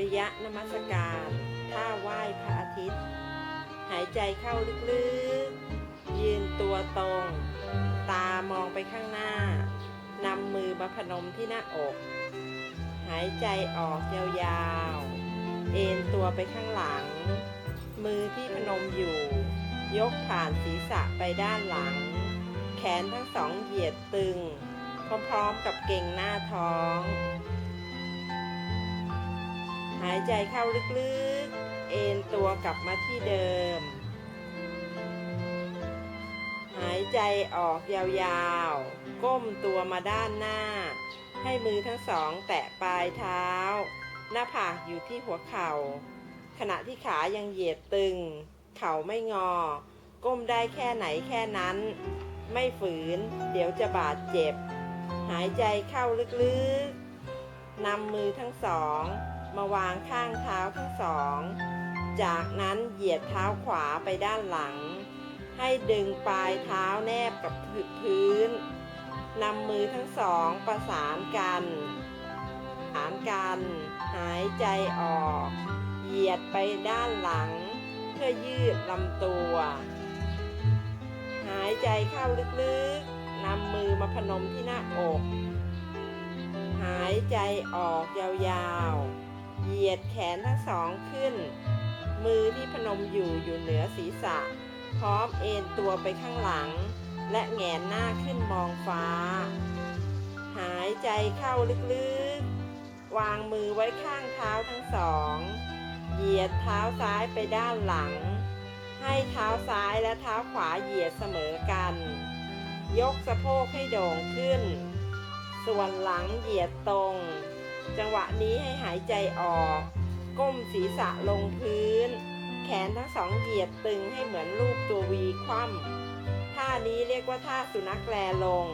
ริยะนมัสการท่าไหว้พระอาทิตย์ หายใจเข้าลึกๆ ยืนตัวตรง ตามองไปข้างหน้า นำมือมาพนมที่หน้าอก หายใจออกยาวๆ เอ็นตัวไปข้างหลัง มือที่พนมอยู่ ยกผ่านศีรษะไปด้านหลัง แขนทั้งสองเหยียดตึง พร้อมๆกับเก่งหน้าท้อง หายใจเข้าลึกๆ เอนตัวกลับมาที่เดิม หายใจออกยาวๆ ก้มตัวมาด้านหน้า ให้มือทั้งสองแตะปลายเท้า หน้าผากอยู่ที่หัวเข่า ขณะที่ขายังเหยียดตึง เข่าไม่งอ ก้มได้แค่ไหนแค่นั้น ไม่ฝืน เดี๋ยวจะบาดเจ็บ หายใจเข้าลึกๆนำมือทั้งสอง มาวางข้างเท้าทั้งสอง จากนั้นเหยียดเท้าขวาไปด้านหลัง ให้ดึงปลายเท้าแนบกับพื้นนำมือทั้งสองประสานกันประสานกัน หายใจออก เหยียดไปด้านหลัง เพื่อยืดลำตัว หายใจเข้าลึกๆนำมือมาพนมที่หน้าอก หายใจออกยาวๆ เหยียดแขนทั้งสองขึ้น มือที่พนมอยู่อยู่เหนือศีรษะ พร้อมเอนตัวไปข้างหลัง และแหงนหน้าขึ้นมองฟ้า หายใจเข้าลึกๆ วางมือไว้ข้างเท้าทั้งสอง เหยียดเท้าซ้ายไปด้านหลัง ให้เท้าซ้ายและเท้าขวาเหยียดเสมอกัน ยกสะโพกให้โด่งขึ้น ส่วนหลังเหยียดตรง จังหวะนี้ให้หายใจออก ก้มศีรษะลงพื้น แขนทั้งสองเหยียดตึงให้เหมือนรูปตัววีคว่ำท่านี้เรียกว่าท่าสุนัขแลลง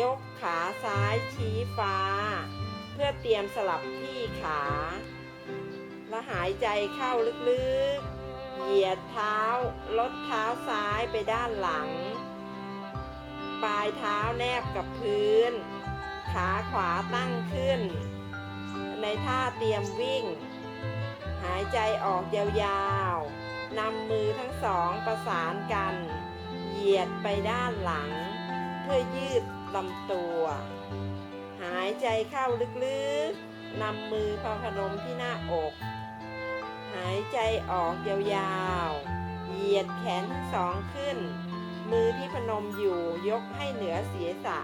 ยกขาซ้ายชี้ฟ้า เพื่อเตรียมสลับที่ขา และหายใจเข้าลึกๆ เหยียดเท้า ลดเท้าซ้ายไปด้านหลัง ปลายเท้าแนบกับพื้น ขาขวาตั้งขึ้น ในท่าเตรียมวิ่ง หายใจออกยาวๆนำมือทั้งสองประสานกัน เหยียดไปด้านหลัง เพื่อยืดลำตัว หายใจเข้าลึกๆนำมือพพนมที่หน้าอก หายใจออกยาวๆเหยียดแขนทั้งสองขึ้น มือที่พนมอยู่ยกให้เหนือศีรษะ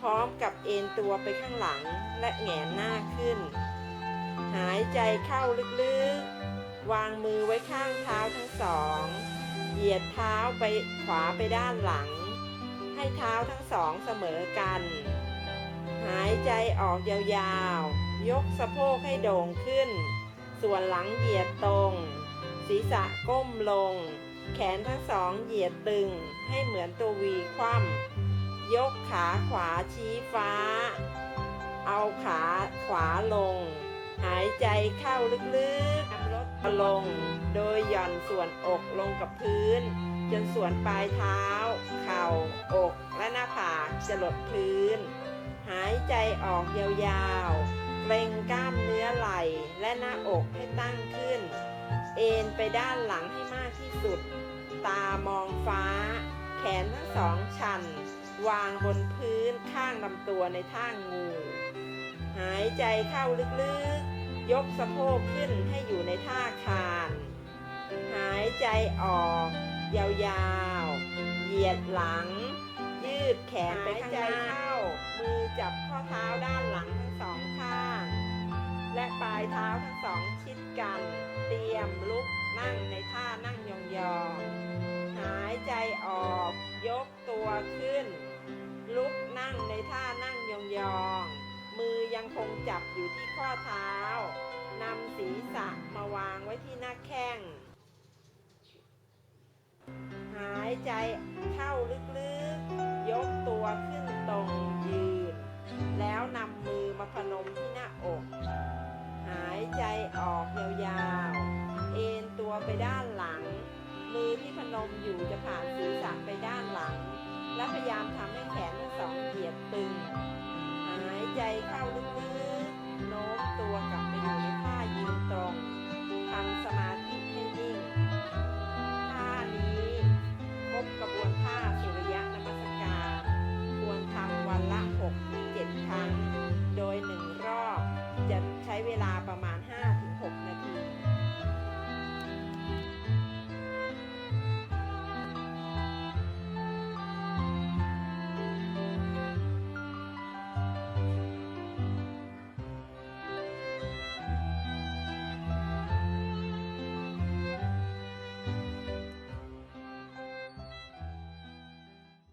พร้อมกับเอนตัวไปข้างหลังและแหงนหน้าขึ้น หายใจเข้าลึกๆ วางมือไว้ข้างเท้าทั้งสอง เหยียดเท้าไปขวาไปด้านหลัง ให้เท้าทั้งสองเสมอกัน หายใจออกยาวๆ ยกสะโพกให้โด่งขึ้น ส่วนหลังเหยียดตรง ศีรษะก้มลง แขนทั้งสองเหยียดตึงให้เหมือนตัววีคว่ำ ยกขาขวาชี้ฟ้า เอาขาขวาลง หายใจเข้าลึกๆนำลดลง โดยหย่อนส่วนอกลงกับพื้น จนส่วนปลายเท้า เข่า อกและหน้าผากจะหลดพื้น หายใจออกยาวๆ เกรงกล้ามเนื้อไหล่และหน้าอกให้ตั้งขึ้น เอนไปด้านหลังให้มากที่สุด ตามองฟ้า แขนทั้งสองชัน วางบนพื้นข้างลำตัวในท่างู หายใจเข้าลึกๆ ยกสะโพกขึ้นให้อยู่ในท่าคาน หายใจออก ยาวๆ เหยียดหลัง ยืดแขนไปข้างหน้าเข้า มือจับข้อเท้าด้านหลังทั้งสองข้าง และปลายเท้าทั้งสองชิดกัน เตรียมลุกนั่งในท่านั่งยองๆ หายใจออก ยกตัวขึ้น ลุกนั่งในท่านั่งยองๆ มือยังคงจับอยู่ที่ข้อเท้านำศีรษะมาวางไว้ที่หน้าแข้ง หายใจเข้าลึกๆ ยกตัวขึ้นตรงยืน แล้วนำมือมาพนมที่หน้าอก หายใจออกยาวๆ เอนตัวไปด้านหลัง มือที่พนมอยู่จะผ่านศีรษะไปด้านหลัง และพยายามทำให้แขนทั้งสองเหยียดตึง หายใจเข้าลึกๆโน้มตัวกลับไปอยู่ในท่ายืนตรงทำสมาธิให้นิ่ง